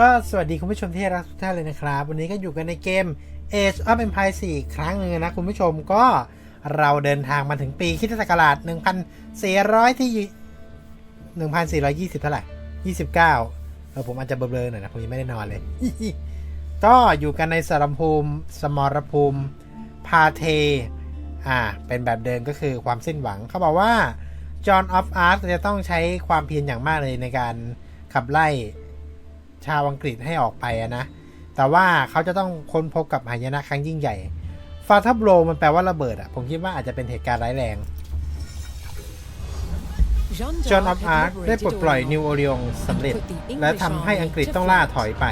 ก็สวัสดีคุณผู้ชมที่รักทุกท่านเลยนะครับ วันนี้ก็อยู่กันในเกม Age of Empires 4 ครั้งหนึ่งนะคุณผู้ชมก็เราเดินทางมาถึงปีคริสตศักราช1400 ที่ 1420 เท่าไหร่ 29เออผมอาจจะเบลอๆหน่อยนะผมยังไม่ได้นอนเลย ก็อยู่กันในสรภูมิ สมรภูมิ พาเท อ่า เป็นแบบเดิมก็คือความสิ้นหวัง เขาบอกว่า John of Arc จะต้องใช้ความเพียรอย่างมากเลยในการขับไล่ ชาวอังกฤษให้ออกไปอะนะแต่ว่าเขาจะต้องค้นพบกับหายนะครั้งยิ่งใหญ่ฟาทับโลมันแปลว่าระเบิดอะผมคิดว่าอาจจะเป็นเหตุการณ์ร้ายแรงจอห์นออฟอาร์คได้ปลดปล่อยนิวโอริองสำเร็จ และทำให้อังกฤษต้องล่าถอยไป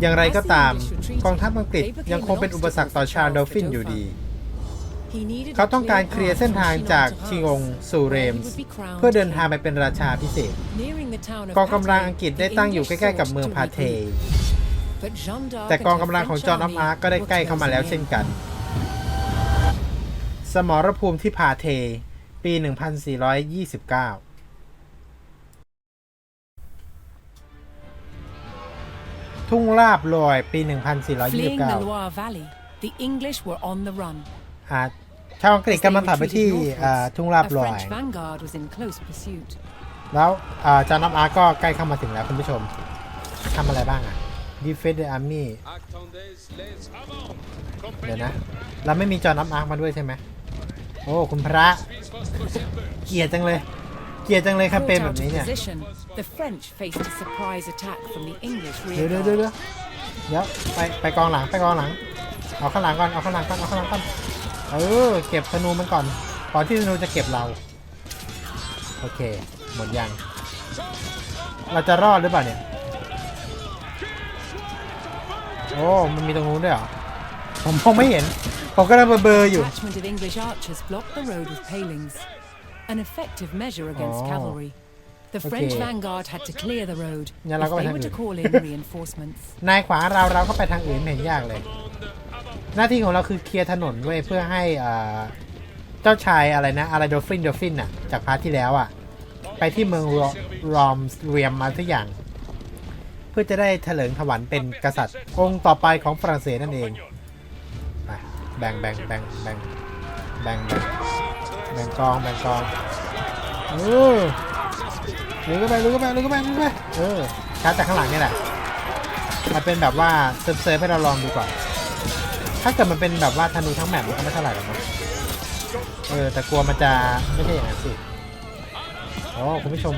อย่างไรก็ตามกองทัพอังกฤษยังคงเป็นอุปสรรคต่อชาวดอลฟินอยู่ดี เขาต้องการเคลียร์เส้นทางจากชิงงสู่เรมส์เพื่อเดินทางไปเป็นราชาพิเศษกองกำลังอังกฤษได้ตั้งอยู่ใกล้ๆกับเมืองพาเท แต่กองกำลังของจอห์นออฟอาร์คก็ได้ใกล้เข้ามาแล้วเช่นกัน สมรภูมิที่พาเท ปี 1429ทุ่งลาบลอยปี Fleeing the 1429 Loire Valley, the English were on the run. อ่าชาวอังกฤษ As กำลัง they ถัดไปที่ retreated อ่า northwards, ทุ่งลาบ a ลอย French vanguard was in close pursuit. แล้วอ่าจอห์นออฟอาร์คก็ใกล้เข้ามาถึงแล้วคุณผู้ชมทำอะไรบ้างอะ Defend the Army Attendez les avant. เดี๋ยวนะ Compagnons, เราไม่มีจอห์นออฟอาร์คมาด้วยใช่ไหมโอ้คุณพระ vis votre serveur. เกลียดจังเลย เกลียดจังเลยแคม Caught เปญแบ out บนี้ of เนี่ย position, the French faced a surprise attack from the English เดี๋ยวเดี๋ยวเดี๋ยว rear เดี๋ยวเดี๋ยวไปไปกองหลังไปกองหลัง เอาข้างหลังก่อน เอาข้างหลังก่อน เอาข้างหลังก่อน เออ เก็บธนูมันก่อน ก่อนที่ธนูจะเก็บเรา โอเค หมดยัง เราจะรอดหรือเปล่าเนี่ย โอ้ มันมีตรงนู้นด้วยเหรอ ผมมองไม่เห็น ผมก็ลังเบลอๆอยู่ detachment of English archers blocked the road with palings, an effective measure against Oh. cavalry. The French Okay. vanguard had to clear the road Nhà if là có they phải were to thằng call in reinforcements. นายขวาเราเราก็ไปทางอื่นไม่เห็นยากเลย หน้าที่ของเราคือเคลียร์ถนนไว้ยเพื่อให้เจ้าชายอะไรนะอะไรโดฟินโดฟินอะจากพาร์ทที่แล้วอะ ไปที่เมืองรอมเรียมมาทุกอย่าง เพื่อจะได้เถลิงถวันเป็นกษัตริย์องค์ต่อไปของฝรั่งเศสนั่นเองแบ่งแบ่งแบ่งแบ่งแบ่งแบ่งแบ่งกองแบ่งกองเออลุยเข้าไปลุยเข้าไปลุยเข้าไปลุยเข้าไปเออชาร์จจากข้างหลังนี่แหละมันเป็นแบบว่าเซิร์ฟเซิร์ฟให้เราลองดูก่อน ถ้าเกิดมันเป็นแบบว่าธนูทั้งแมปมันก็ไม่เท่าไหร่หรอกมั้งเออแต่กลัวมันจะไม่ใช่อย่างนั้นสิโอ้คุณผู้ชม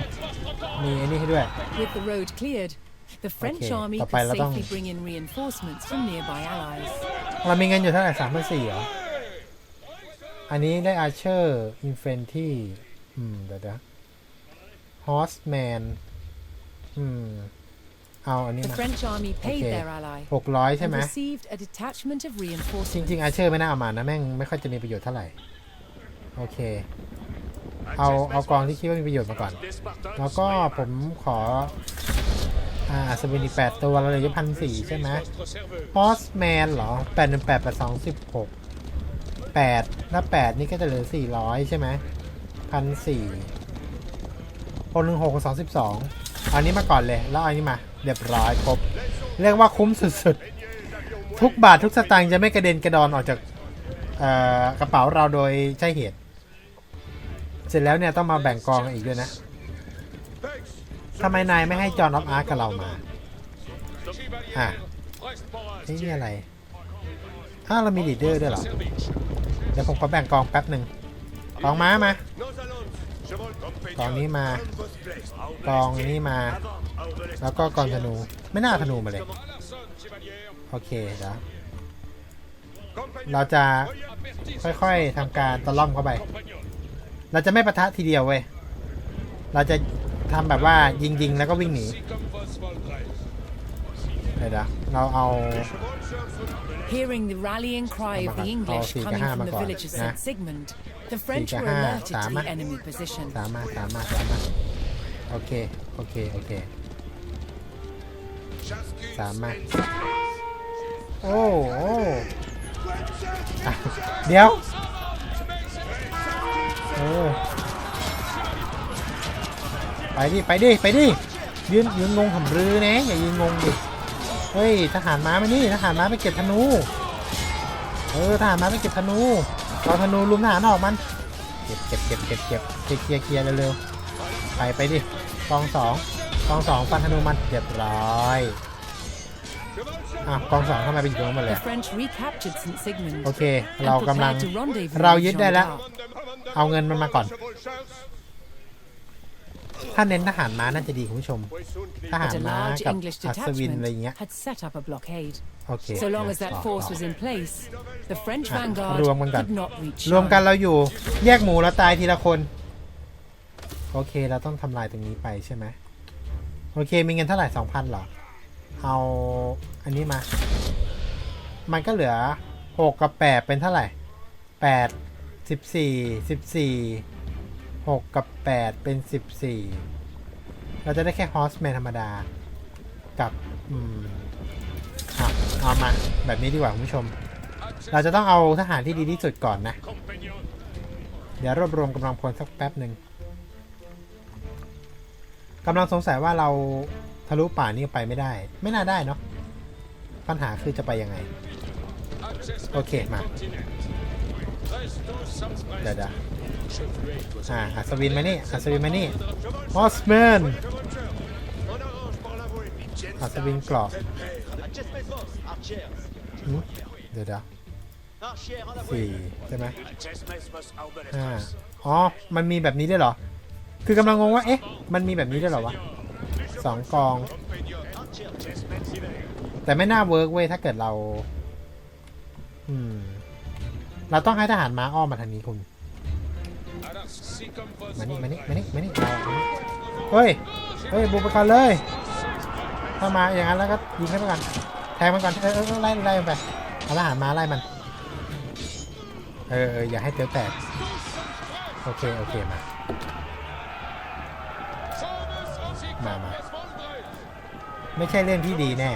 มีไอ้นี่ให้ด้วย With the road cleared, the French Okay, army ต่อ could ไปเราต้อง safely bring in reinforcements from nearby allies. เรามีเงินอยู่เท่าไหร่สามพันสี่เหรอ อันนี้ได้อาเชอร์อินเฟนที่ อืม เดี๋ยวเดี๋ยวฮอสแมน อืม เอาอันนี้ The มา French army paid Okay. their ally หกร้อยใช่ and ไหม received a detachment of จ reinforcements. ริงๆอาเชอร์ไม่น่าเอามานะแม่งไม่ค่อยจะมีประโยชน์เท่าไหร่ โอเค เอาเอากองที่คิดว่ามีประโยชน์มาก่อน แล้วก็ผมขอ อ่าสวินีแปดตัวเราเหลยพันสี่ใช่ไหม Votre serveur. ฮอสแมนเหรอแปดหนึ่งแปดแปดสองสิบหกแปดถ้าแปดนี่ก็จะเหลือสี่ร้อยใช่ไหมพันสี่หกหนึ่งหกสองสิบสองอันนี้มาก่อนเลย แล้วเอาอันนี้มา เรียบร้อยครบ เรียกว่าคุ้มสุดๆ ทุกบาททุกสตางค์จะไม่กระเด็นกระดอนออกจากกระเป๋าเราโดยใช่เหตุ เสร็จแล้วเนี่ยต้องมาแบ่งกองอีกด้วยนะทำไมนายไม่ให้จอห์นออฟอาร์กับเรามา Ah. Reste pour un นี่นี่อะไรอ้าวเรามีลีดเดอร์ด้วยเหรอ เดี๋ยวผมขอแบ่งกองแป๊บหนึ่งกองม้ามา กองนี้มากองนี้มา แล้วก็กองธนูไม่น่าธนูมาเลยโอเคเดี๋ยวเราจะค่อยๆทำการตะล่อมเข้าไป เราจะไม่ปะทะทีเดียวเว้ยเราจะทำแบบว่ายิงๆแล้วก็วิ่งหนี Comme vos voldrez. เดี๋ยวนะเราเอา Hearing the rallying cry of the Oh, English sì, coming che from the hammer village of qua, eh. St. Sigmund, the French che were ha- alerted to sama. the enemy position. สามารถสามารถสามารถโอเค โอเค โอเคสามารถโอ้โอ้อะเดี๋ยวเออไปดิ ไปดิ ไปดิ ยืนยืนงงผมรือนะอย่ายืนงงดิ เฮ้ยทหารม้ามานี่ทหารม้าไปเก็บธนู เออทหารม้าไปเก็บธนูเอาธนูลุมทหารออกมัน เก็บเก็บเก็บเก็บเก็บเคลียร์เคลียร์เคลียร์เร็วๆไปไปดิกองสองกองสองฟันธนูมันเรียบร้อยอะกองสองทำไมไปอยู่ตรงนั้นหมดเลย The French recaptured St. Sigmund โอเค and เรากำลัง prepared to rendezvous เรา with ยึดได้แล้ว Jean d'Arc. เอาเงินมันมาก่อน ถ้าเน้นทหารม้าน่าจะดีคุณผู้ชม ทหาร But a ม้า large กับ English อัศวินอะไรอย่างเงี้ย detachment had set up a blockade. โอเค So long as that ต่อ force ต่อ was in place, the French อะ vanguard รวมกันก่อน could not reach รวมกัน Chartres. เราอยู่แยกหมูเราตายทีละคน โอเคเราต้องทำลายตรงนี้ไปใช่ไหมโอเคมีเงินเท่าไหร่สองพันหรอ เอาอันนี้มา มันก็เหลือหกกับแปดเป็นเท่าไหร่แปด สิบสี่สิบสี่หกกับแปดเป็นสิบสี่เราจะได้แค่ฮอสแมนธรรมดา กับ อืมเอามา แบบนี้ดีกว่าคุณผู้ชม เราจะต้องเอาทหารที่ดีที่สุดก่อนนะ เดี๋ยวรวบรวมกำลังพลสักแป๊บหนึ่งกำลังสงสัยว่าเราทะลุป่านี้ไปไม่ได้ ไม่น่าได้เนาะปัญหาคือจะไปยังไง Access Okay, ma. continent. Reste tous sans เดี๋ยวเดี๋ยว อ่าอัศวินมานี่อัศวินมานี่ฮอสแมนอัศวินกรอบเดี๋ยวเดี๋ยวสี่ใช่ไหมห้าอ๋อ มันมีแบบนี้ได้เหรอ คือกำลังงงว่า เอ๊ะ มันมีแบบนี้ได้เหรอวะสองกอง แต่ไม่น่าเวิร์กเว้ย ถ้าเกิดเรา อืม เราต้องให้ทหารม้าอ้อมมาทางนี้คุณ มานี่มานี่มานี่มานี่เฮ้ย เฮ้ยบุกไปก่อนเลย ถ้ามาอย่างนั้นแล้วก็ยิงให้ไปก่อนแทงมันก่อนเออเออเออไล่ไล่มันไปเอาทหารมาไล่มัน เออเอออย่าให้เตี้ยวแตก โอเค โอเค มา มามาไม่ใช่เรื่องที่ดีแน่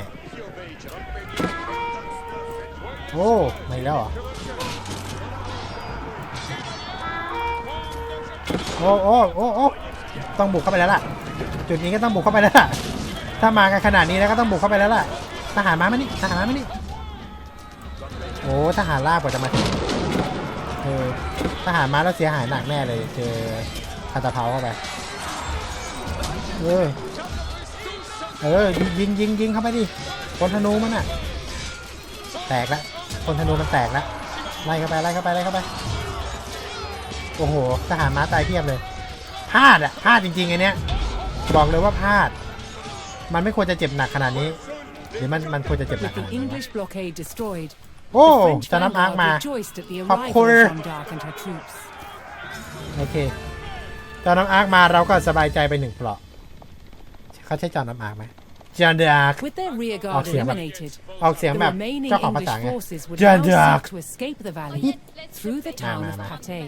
โอ้ ไม่แล้วเหรอ โอ้โอ้โอ้โอ้ต้องบุกเข้าไปแล้วล่ะ จุดนี้ก็ต้องบุกเข้าไปแล้วล่ะ ถ้ามากันขนาดนี้แล้วก็ต้องบุกเข้าไปแล้วล่ะ ทหารมามานี่ ทหารมามานี่ โอ้ทหารลาบกว่าจะมาเออทหารมาแล้วเสียหายหนักแน่เลย เจอพันตะเภาเข้าไป เออ เออ ยิงยิงยิงเข้าไปดิคนธนูมันอะ แตกล้วคนธนูมันแตกล้วไล่เข้าไปไล่เข้าไปไล่เข้าไป โอ้โหทหารม้าตายเพียบเลยพลาดอะพลาดจริงๆไอเนี้ยบอกเลยว่าพลาด มันไม่ควรจะเจ็บหนักขนาดนี้หรือมันมันควรจะเจ็บหนัก With ขนา the ดนี้วะ English blockade destroyed, โอ้ the French จะน้ำอาร์คมา vanguard rejoiced at the ขอบ arrival คุณ of Jeanne d'Arc and her troops. โอเคจอน้ำอาร์คมาเราก็สบายใจไปหนึ่งเปลาะเขาใช้จอน้ำอาร์คไหมจอน้ำอาร์ค With their rear Oh, guard see, I'm not- eliminated, ออกเสียง the แบบ remaining เจ้าของภา English ษาไง forces would Jeanne now d'Arc. seek to escape the valley through the town of ma, ma. Patay.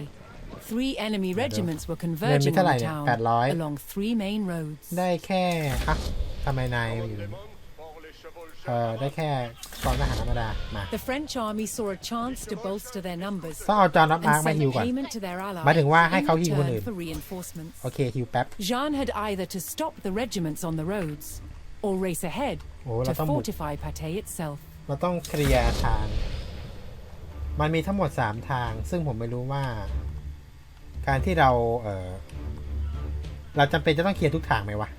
Three enemy regiments were เงินมี converging เท่าไหร่ on the เนี่ย town แปดร้อย along three main roads. ได้แค่อะทำไมนายอยู่ตรงนี้เออได้แค่กองทหารธรรมดา มา The French army saw a chance to bolster their numbers ต้องเอาจอน้ำอาร์ค and มา sent ฮิวก่อน payment to their allies หมายถึงว่าให้ in เขา ฮิวคนอื่น return for reinforcements. โอเคฮิวแป๊บ Jeanne had either to stop the regiments on the roads or race ahead Oh, to la tambour. fortify Patay itself. เราต้องเคลียร์ทาง มันมีทั้งหมดสามทาง ซึ่งผมไม่รู้ว่า การที่เราเออเราจำเป็นจะต้องเคลียร์ทุกทางไหมวะ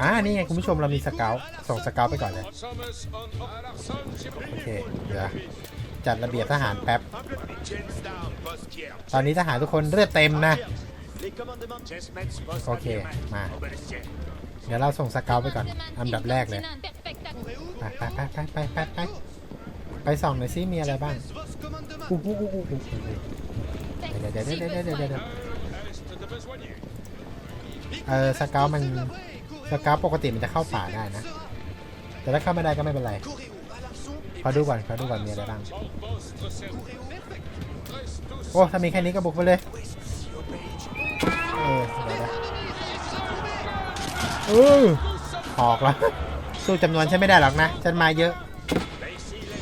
อ่านี่ไงคุณผู้ชมเรามีสเกลส่งสเกลไปก่อนเลย โอเค เดี๋ยว จัดระเบียบทหารแป๊บ ตอนนี้ทหารทุกคนเลือดเต็มนะ โอเค มา เดี๋ยวเราส่งสเกลไปก่อน อันดับแรกเลย ไปไปไปไปไปไป ไปส่องหน่อยซิมีอะไรบ้างอู้หูอู้หูอู้หูเดี๋ยวเดี๋ยวเดี๋ยวเดี๋ยวเดี๋ยวเดี๋ยวเออสเกลมันสเกลปกติมันจะเข้าป่าได้นะ แต่ถ้าเข้าไม่ได้ก็ไม่เป็นไรขอดูก่อนขอดูก่อนมีอะไรบ้างโอ้ถ้ามีแค่นี้ก็บุกไปเลยเออเดี๋ยวนะเออออกแล้วสู้จำนวนฉันไม่ได้หรอกนะ ฉันมาเยอะ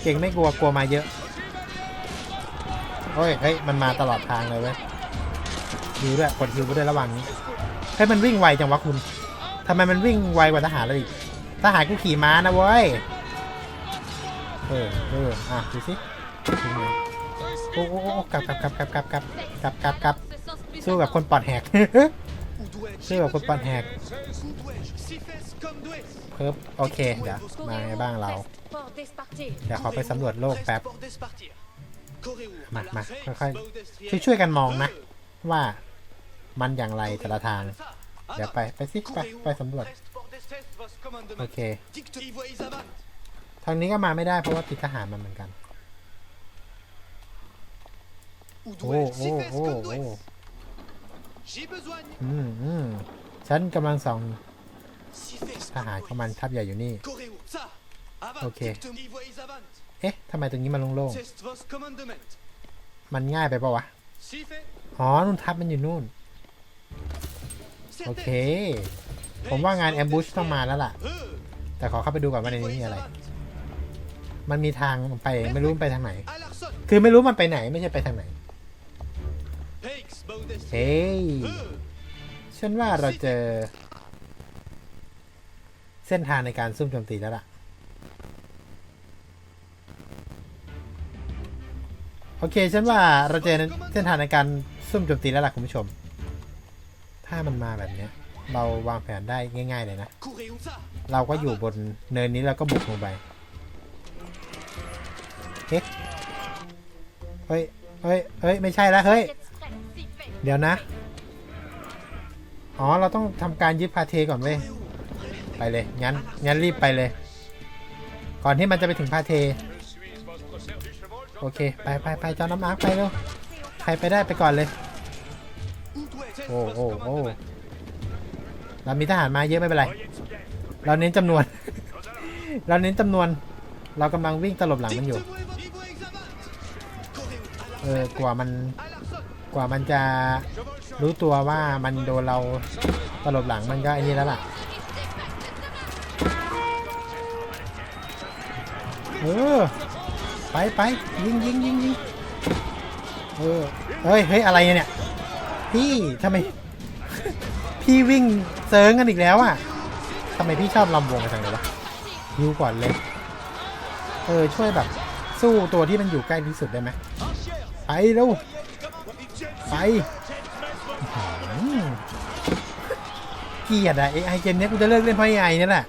เก่งไม่กลัวกลัวมาเยอะโอ้ยเฮ้ยมันมาตลอดทางเลยเว้ยฮิวด้วยกดฮิวไปด้วยระหว่างนี้ให้ยมันวิ่งไวจังวะคุณทำไมมันวิ่งไวกว่าทหารเลยอีกทหารกูขี่ม้านะเว้ยเออเอออะดูสิดูไงโอ้โอ้โอ้กลับกลับกลับกลับกลับกลับกลับกลับกลับสู้กับคนปอดแหกสู้กับคนปอดแหกเพิ่มโอเคเดี๋ยวมาไงบ้างเรา เดี๋ยวขอไปสำรวจโลกแป๊บ มามาค่อยๆช่วยช่วยๆกันมองนะ ว่ามันอย่างไรแต่ละทาง เดี๋ยวไป ไปสิไปไปสำรวจ โอเค ทางนี้ก็มาไม่ได้เพราะว่าติดทหารมาเหมือนกัน โอ้โอ้โอ้โอ้อืมอืมฉันกำลังส่องทหารของมันทัพใหญ่อยู่นี่ โอเค เอ๊ะทำไมตรงนี้มันโล่งๆ มันง่ายไปปะวะ อ๋อ นู่นทัพมันอยู่นู่น โอเค ผมว่างานแอมบูชต้องมาแล้วล่ะ แต่ขอเข้าไปดูก่อนว่าในนี้มีอะไร มันมีทางไปไม่รู้มันไปทางไหน คือไม่รู้มันไปไหนไม่ใช่ไปทางไหน เฮ้ย ฉันว่าเราเจอ เส้นทางในการซุ่มโจมตีแล้วล่ะ โอเคฉันว่าเราเจอเส้นทางในการซุ่มโจมตีแล้วล่ะคุณผู้ชม ถ้ามันมาแบบเนี้ย เราวางแผนได้ง่าย ๆ เลยนะ เราก็อยู่บนเนินนี้แล้วก็บุกลงไปเฮ้ยเฮ้ยเฮ้ยเฮ้ยไม่ใช่แล้วเฮ้ย เดี๋ยวนะ อ๋อ เราต้องทำการยึดพาเทก่อนเว้ย ไปเลย งั้น งั้นรีบไปเลย ก่อนที่มันจะไปถึงพาเท โอเค ไปไปไปจ้าน้ำอาร์คไปเร็วใครไปได้ไปก่อนเลย โอ้โอ้โอ้เรามีทหารมาเยอะไม่เป็นไร เราเน้นจำนวน เราเน้นจำนวน เรากำลังวิ่งตลบหลังมันอยู่ เออกว่ามันกว่ามันจะรู้ตัวว่ามันโดนเราตลบหลังมันก็ไอ้นี่แล้วล่ะเออ ไปไปยิงยิงยิงยิงเออเฮ้ยเฮ้ยอะไรเนี่ยพี่ทำไม พี่วิ่งเซิร์งกันอีกแล้วอะทำไมพี่ชอบลำวงกันจังเลยวะยิวก่อนเลยเออช่วยแบบ สู้ตัวที่มันอยู่ใกล้ที่สุดได้ไหมไปเร็วไปเกียดอะไอเกมนี้กูจะเลิกเล่นเพราะไอเนี่ยแหละ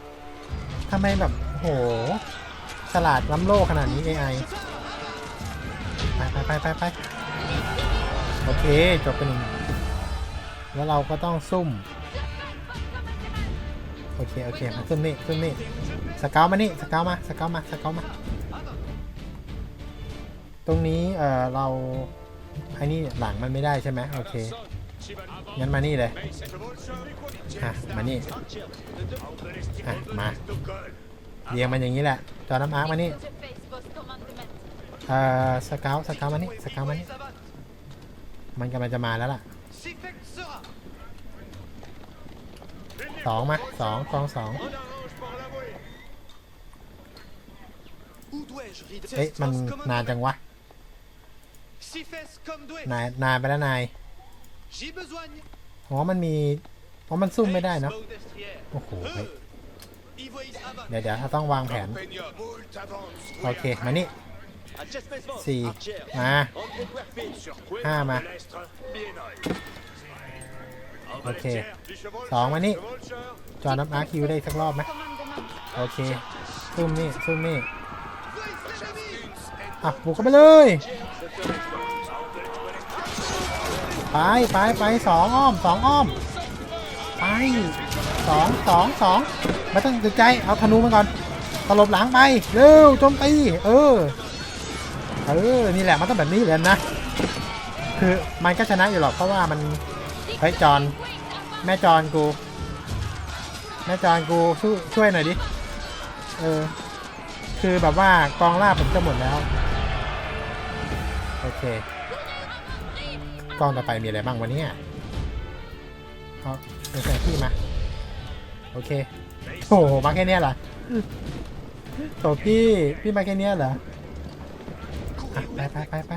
ทำไมแบบโห ฉลาดล้ำโลกขนาดนี้ AI ไปไปไปไปไปโอเค จบไปหนึ่งแล้วเราก็ต้องซุ่ม โอเค โอเคมาซุ่มนี่ซุ่มนี่สเกลมานี่สเกลมาสเกลมาสเกลมา ตรงนี้เอ่อเราไอ้นี่หลังมันไม่ได้ใช่ไหมโอเคงั้นมานี่เลยอะมานี่อะมา เรียงมันอย่างนี้แหละ จอน้ำอาร์มานี่เอ่อสเกลสเกลมานี่สเกลมานี่มันกำลังจะมาแล้วล่ะสองมาสองกองสองเอ๊ะมันนานจังวะ นายนานไปแล้วนายอ๋อมันมีอ๋อมันซุ่มไม่ได้เนาะโอ้โหเฮ้ย เดี๋ยวเดี๋ยวเราต้องวางแผน โอเค มานี่สี่มาห้ามา โอเคสองมานี่ จอน้ำอาร์คิวได้สักรอบไหมโอเคซุ่มนี่ซุ่มนี่อะบุกเข้าไปเลย ไปไปไปสองอ้อมสองอ้อม ไปสองสองสอง ไม่ต้องตึกใจเอาธนูมาก่อนตลบหลังไปเร็วโจมตีเออเออนี่แหละมันต้องแบบนี้เลยนะ คือมันก็ชนะอยู่หรอกเพราะว่ามันเฮ้ยจอนแม่จอนกู แม่จอนกูช่วยช่วยหน่อยดิเออคือแบบว่ากองล่าผมจะหมดแล้วโอเคกองต่อไปมีอะไรบ้างวันนี้เอาเป็นแสที่มาโอเค โอ้โหมาแค่เนี้ยเหรอโถพี่พี่มาแค่เนี้ยเหรออะไปไปไปไป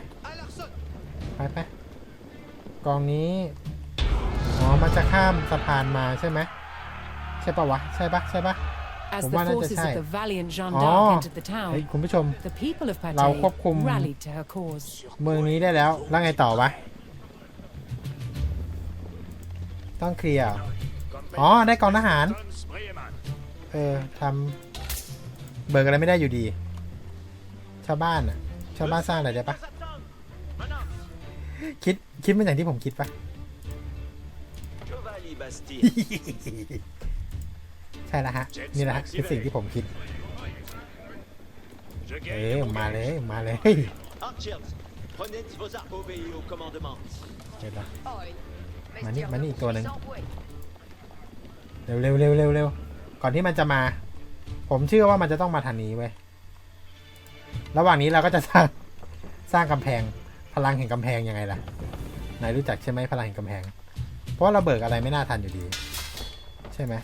ไปไปกองนี้อ๋อมันจะข้ามสะพานมาใช่ไหมใช่ปะวะใช่ปะใช่ปะ As Well, the why not forces just of say- the valiant Jeanne Oh. d'Arc entered the เฮ้ย town, คุณผู้ชม the people of เราควบคุม Patay rallied to her cause. เมืองนี้ได้แล้วแล้วไงต่อวะต้องเคลียร์เหรออ๋อได้กองทหาร Hans Breeman. เออทำเบิกอะไรไม่ได้อยู่ดี ชาวบ้านอะ ชาวบ้านสร้างอะไรได้ปะคิดคิดเป็นอย่างที่ผมคิดปะใช่แล้วฮะ นี่แหละฮะคือสิ่งที่ผมคิดเอ้มาเลย มาเลยเดี๋ยวนะ Mani, Mani- Mani, toi, là. là. เร็วเร็วเร็วเร็วเร็ว ก่อนที่มันจะมา ผมเชื่อว่ามันจะต้องมาทางนี้เว้ยระหว่างนี้เราก็จะสร้างสร้างกำแพงพลังแห่งกำแพงยังไงล่ะนายรู้จักใช่ไหมพลังแห่งกำแพง เพราะาเราเบิกอะไรไม่น่าทันอยู่ดี ใช่ไหม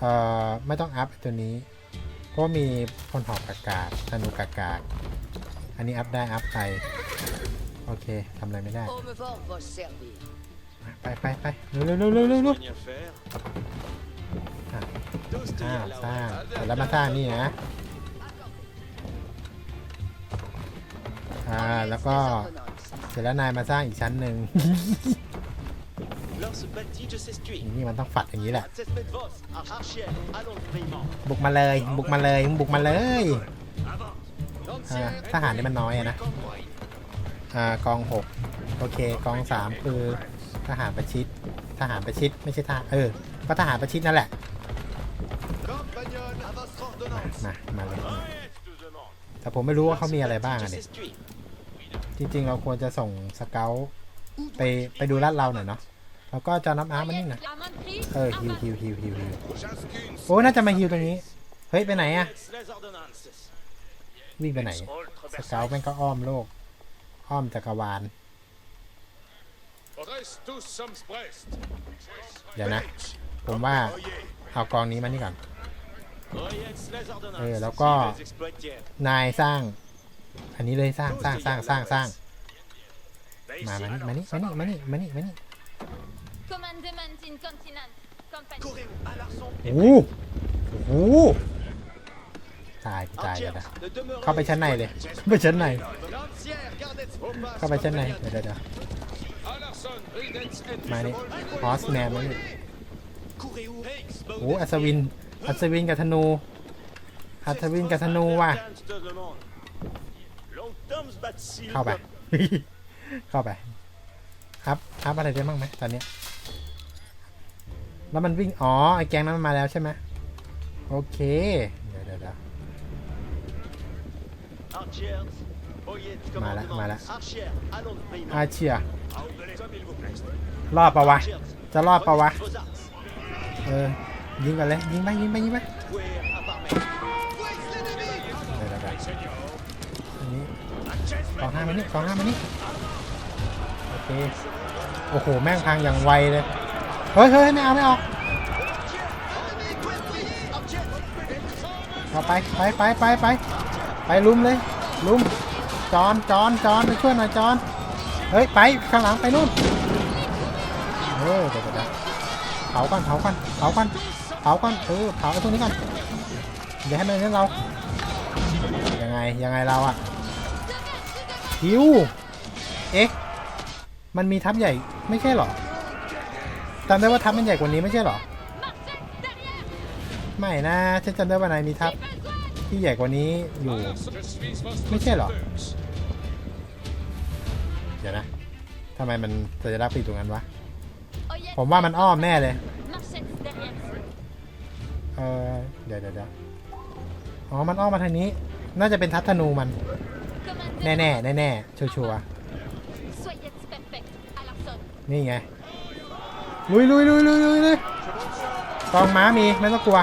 เอ่อไม่ต้องอัพตัวนี้ เพราะมีพลหอกอากาศธนูกากาศ อันนี้อัพได้อัพไปโอเคทำอะไรไม่ได้ Homme fort va se servir. ไปไปไปเร็วเร็วเร็วเร็ว อ่า tenir la สร้าง route. เสร็จแล้วมาสร้างนี่นะอ่าแล้วก็ Ordonnance. เสร็จแล้วนายมาสร้างอีกชั้นหนึ่ง Lors bâti de s'estuer. นี่มันต้องฝัดอย่างนี้แหละ Artes med vos, archier, allons vraiment. บุกมาเลย บุกมาเลย บุกมาเลยอ่าทหารนี่มันน้อยอะนะอ่ากองหกโอเคกองสามคือทหารประชิด ทหารประชิดไม่ใช่ทหารเออ ก็ทหารประชิดนั่นแหละ มามาเลย Arrête, tout le monde. แต่ผมไม่รู้ว่าเขามีอะไรบ้าง De อะเนี่ย s'estuer. จริง ๆ เราควรจะส่งสเกลไปไปดูลาดเราหน่อยเนาะแล้วก็จะน้ำอาร์มานี่หนะเออฮิวฮิวฮิวฮิวฮิวโอ้น่าจะมาฮิวตรงนี้ เฮ้ย ไปไหนอะ Ex les ordonnances. วิ่งไปไหน Ultra สเกลแม่งก็อ้อมโลก อ้อมจักรวาล Reste tous sommes Brest. เดี๋ยวนะ ผมว่าเอากองนี้มานี่ก่อน Ex les ordonnances. Eh, d'accord. Si les exploitiers. นายสร้าง อันนี้เลยสร้างสร้างสร้างสร้างสร้างมามานี่มานี่มานี่มานี่มานี่มานี่ Commandement in continent. Company. Courez à l'arçon. โอ้โหโอ้โหตายตายกัน Archers, นะ ne demeurez เข้าไปชั้นในเลยเข้าไปชั้นใน Lancière, gardez vos passes. เข้าไปชั้นในเดี๋ยวเดี๋ยวเดี๋ยว Alarson, Ridens, et มานี่ฮอสแมนมานี่ Courez où Ex, โอ้อัศวิน อัศวินกับธนู อัศวินกับธนูว่ะ เข้าไป เข้าไปอัพอัพอะไรได้บ้างไหมตอนนี้ แล้วมันวิ่ง อ๋อ ไอ้แกงนั้นมันมาแล้วใช่ไหมโอเค เดี๋ยวเดี๋ยวเดี๋ยว Archers, oyez le Mala, commandement. mala. Archers, allons vraiment. อาเชียรอดปะวะ จะรอดปะวะ เออ ยิงกันเลยยิงไปยิงไปยิงไป Jouez à part main. เดี๋ยวเดี๋ยวเดี๋ยวอันนี้กองห้ามานี่กองห้ามานี่โอเคโอ้โหแม่งพังอย่างไวเลยเฮ้ยเฮ้ยไม่เอาไม่เอาเอาไปไปไปไปไปไปลุมเลยลุมจอนจอนจอนไปช่วยหน่อยจอนเฮ้ยไปข้างหลังไปนู่นเออเดี๋ยวเดี๋ยวเดี๋ยวเผาก่อนเผาก่อนเผาก่อน เผาก่อนเออเผาไอ้พวกนี้ก่อนเดี๋ยวให้มันเล่นเรา ยังไงยังไงเราอะฮิวเอ๊ะมันมีทัพใหญ่ไม่ใช่หรอจำได้ว่าทัพมันใหญ่กว่านี้ไม่ใช่หรอไม่นะฉันจำได้ว่านายมีทัพที่ใหญ่กว่านี้อยู่ Je suis votre Mais c'est là. protecteur. เดี๋ยวนะทำไมมันสัญลักษณ์ปีตรงนั้นวะผมว่ามันอ้อมแน่เลย เออเดี๋ยวเดี๋ยวเดี๋ยวอ๋อ มันอ้อมมาทางนี้ น่าจะเป็นทัพธนูมัน แน่แน่แน่แน่ชัวร์ Soyez perfect. Alarson. ๆนี่ไง ลุยลุยลุยลุยลุยเลยกองม้ามี ไม่ต้องกลัว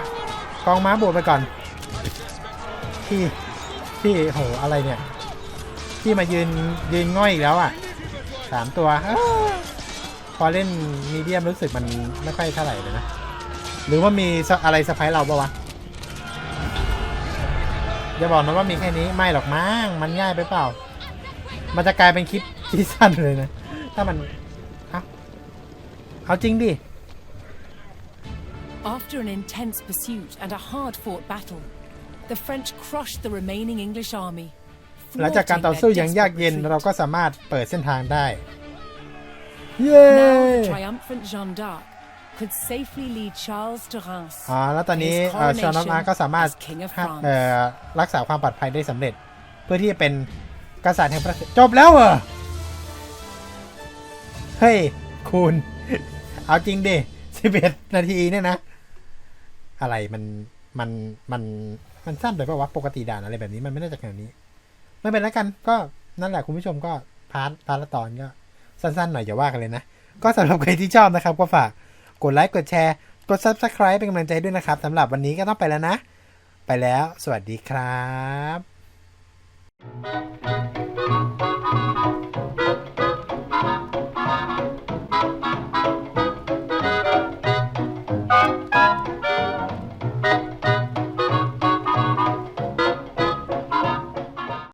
กองม้าบวกไปก่อน พี่ พี่โห อะไรเนี่ย พี่มายืน ยืนง่อยอีกแล้วอะสามตัวอ้าวพอเล่นมีเดียมรู้สึกมันไม่ค่อยเท่าไหร่เลยนะ หรือว่ามีสอะไรสะพายเราปะวะอย่าบอกนะว่ามีแค่นี้ไม่หรอกมั้งมันง่ายไปเปล่า มันจะกลายเป็นคลิปที่สั้นเลยนะ ถ้ามันเอ้าเอาจริงดิ After an intense pursuit and a hard-fought battle, the French crushed the remaining English army. หลังจากการ thwarting ต่อ their สู้อย่างยาก desperate เย็น retreat. เราก็สามารถเปิดเส้นทางได้ เย้ Now the triumphant Jeanne d'Arc could safely lead Charles to Reims. อ๋อแล้วตอนนี้ His เอ่อชาวนอตอาร์ก็สามารถ as King of ฮะ France เอ่อรักษาความปลอดภัยได้สำเร็จ เพื่อที่จะเป็นกษัตริย์แห่งประเทศจบแล้วเหรอเฮ้ยคุณเอาจริงดิ11นาทีเนี่ยนะ อะไรมันมันมันมันสั้นไปปะวะปกติด่านอะไรแบบนี้มันไม่น่าจะขนาดนี้ ไม่เป็นแล้วกันก็นั่นแหละคุณผู้ชมก็พาร์ทพาร์ทละตอนก็สั้นๆหน่อยอย่าว่ากันเลยนะ ก็สำหรับใครที่ชอบนะครับ ก็ฝาก กดไลค์กดแชร์ กด Subscribe เป็นกำลังใจด้วยนะครับสำหรับวันนี้ก็ต้องไปแล้วนะ ไปแล้ว สวัสดีครับ